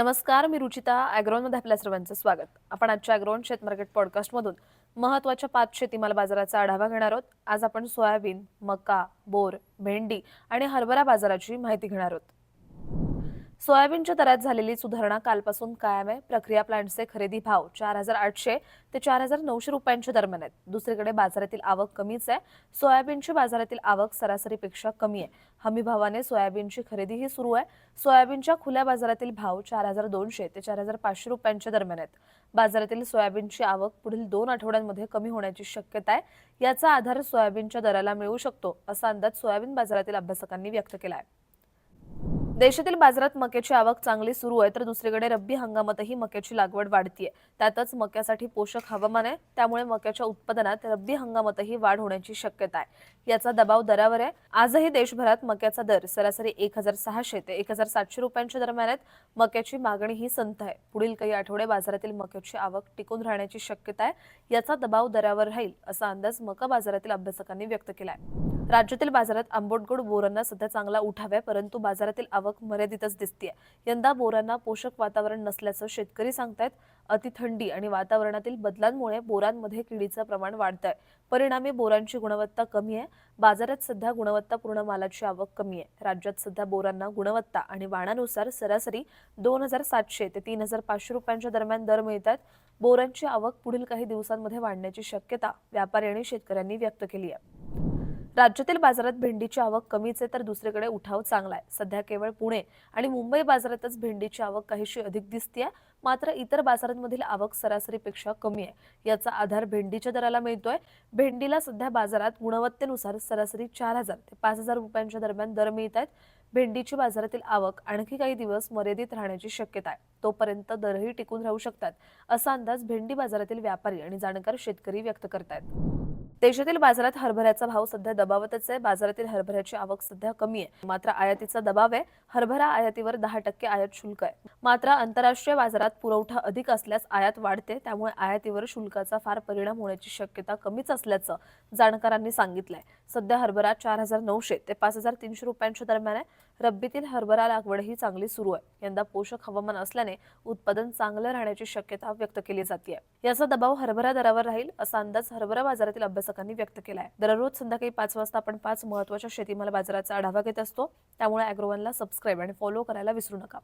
नमस्कार मी रुचिता ॲग्रोनमध्ये आपल्या सर्वांचं स्वागत. आपण आजच्या ॲग्रोन शेत मार्केट पॉडकास्टमधून महत्त्वाच्या पाच शेतीमाल बाजाराचा आढावा घेणार आहोत. आज आपण सोयाबीन मका बोर भेंडी आणि हरभरा बाजाराची माहिती घेणार आहोत. सोयाबीनच्या दरात झालेली सुधारणा कालपासून कायम आहे. प्रक्रिया प्लांटचे खरेदी भाव चार हजार आठशे ते चार हजार नऊशे रुपयांच्या दरम्यान आहेत. दुसरीकडे बाजारातील आवक कमीच आहे. सोयाबीनची बाजारातील आवक सरासरीपेक्षा कमी आहे. हमी भावाने सोयाबीनची खरेदीही सुरू आहे. सोयाबीनच्या खुल्या बाजारातील भाव चार हजार दोनशे ते चार हजार पाचशे रुपयांच्या दरम्यान आहेत. बाजारातील सोयाबीनची आवक पुढील दोन आठवड्यांमध्ये कमी होण्याची शक्यता आहे. याचा आधार सोयाबीनच्या दराला मिळू शकतो असा अंदाज सोयाबीन बाजारातील अभ्यासकांनी व्यक्त केला आहे. देशातील बाजारात मक्याची आवक चांगली सुरू आहे तर दुसरीकडे रब्बी हंगामातही मक्याची लागवड वाढतीये. त्यातच मक्यासाठी पोषक हवामान आहे त्यामुळे मक्याच्या उत्पादनात रब्बी हंगामातही वाढ होण्याची शक्यता आहे. याचा दबाव दरावर आहे. आजही देशभरात मक्याचा दर सरासरी एक हजार सहाशे ते एक हजार सातशे रुपयांच्या दरम्यान आहेत. मक्याची मागणी ही संथ आहे. पुढील काही आठवडे बाजारातील मक्याची आवक टिकून राहण्याची शक्यता आहे. याचा दबाव दरावर राहील असा अंदाज मका बाजारातील अभ्यासकांनी व्यक्त केला आहे राज्यातील बाजारात आंबोटगोड बोरांना सध्या चांगला उठाव आहे परंतु बाजारातील आवक मर्यादितच दिसते यंदा बोरांना पोषक वातावरण नसल्याचं शेतकरी सांगतायत. अतिथंडी आणि वातावरणातील बदलांमुळे बोरांमध्ये किडीचं प्रमाण वाढत आहे परिणामी बोरांची गुणवत्ता कमी आहे. बाजारात सध्या गुणवत्तापूर्ण मालाची आवक कमी आहे. राज्यात सध्या बोरांना गुणवत्ता आणि वाणानुसार सरासरी दोन हजार सातशे ते तीन हजार पाचशे रुपयांच्या दरम्यान दर मिळतात बोरांची आवक पुढील काही दिवसांमध्ये वाढण्याची शक्यता व्यापारी आणि शेतकऱ्यांनी व्यक्त केली आहे. राज्यातील बाजारात भेंडीची आवक कमीच आहे तर दुसरीकडे उठाव चांगला आहे. सध्या केवळ पुणे आणि मुंबई बाजारातच भेंडीची आवक काहीशी अधिक दिसते मात्र इतर बाजारांमधील आवक सरासरीपेक्षा कमी आहे. याचा आधार भेंडीच्या दराला मिळतोय. भेंडीला सध्या बाजारात गुणवत्तेनुसार सरासरी चार हजार ते पाच हजार रुपयांच्या दरम्यान दर मिळत आहेत. भेंडीची बाजारातील आवक आणखी काही दिवस मर्यादित राहण्याची शक्यता आहे. तोपर्यंत दरही टिकून राहू शकतात असा अंदाज भेंडी बाजारातील व्यापारी आणि जाणकार शेतकरी व्यक्त करतायत. देशातील बाजारात हरभऱ्याचा भाव सध्या दबावतच आहे. बाजारातील हरभऱ्याची आवक सध्या कमी आहे. मात्र आयातीचा दबाव आहे. हरभरा आयातीवर दहा टक्के आयात शुल्क आहे. मात्र आंतरराष्ट्रीय बाजारात पुरवठा अधिक असल्यास आयात वाढते. त्यामुळे आयातीवर शुल्काचा फार परिणाम होण्याची शक्यता कमीच असल्याचं जाणकारांनी सांगितलंय. सध्या हरभरा चार हजार नऊशे ते पाच हजार तीनशे रुपयांच्या दरम्यान आहे. रब्बीतील हरभरा लागवडही चांगली सुरू आहे. यंदा पोषक हवामान असल्याने उत्पादन चांगलं राहण्याची शक्यता व्यक्त केली जाते याचा दबाव हरभरा दरावर राहील असा अंदाज हरभरा बाजारातील अभ्यास अभ्यासकांनी व्यक्त केला आहे दररोज संध्याकाळी पाच वाजता आपण पाच महत्त्वाच्या शेतीमाल बाजाराचा आढावा घेत असतो. त्यामुळे अॅग्रोवनला सबस्क्राईब आणि फॉलो करायला विसरू नका.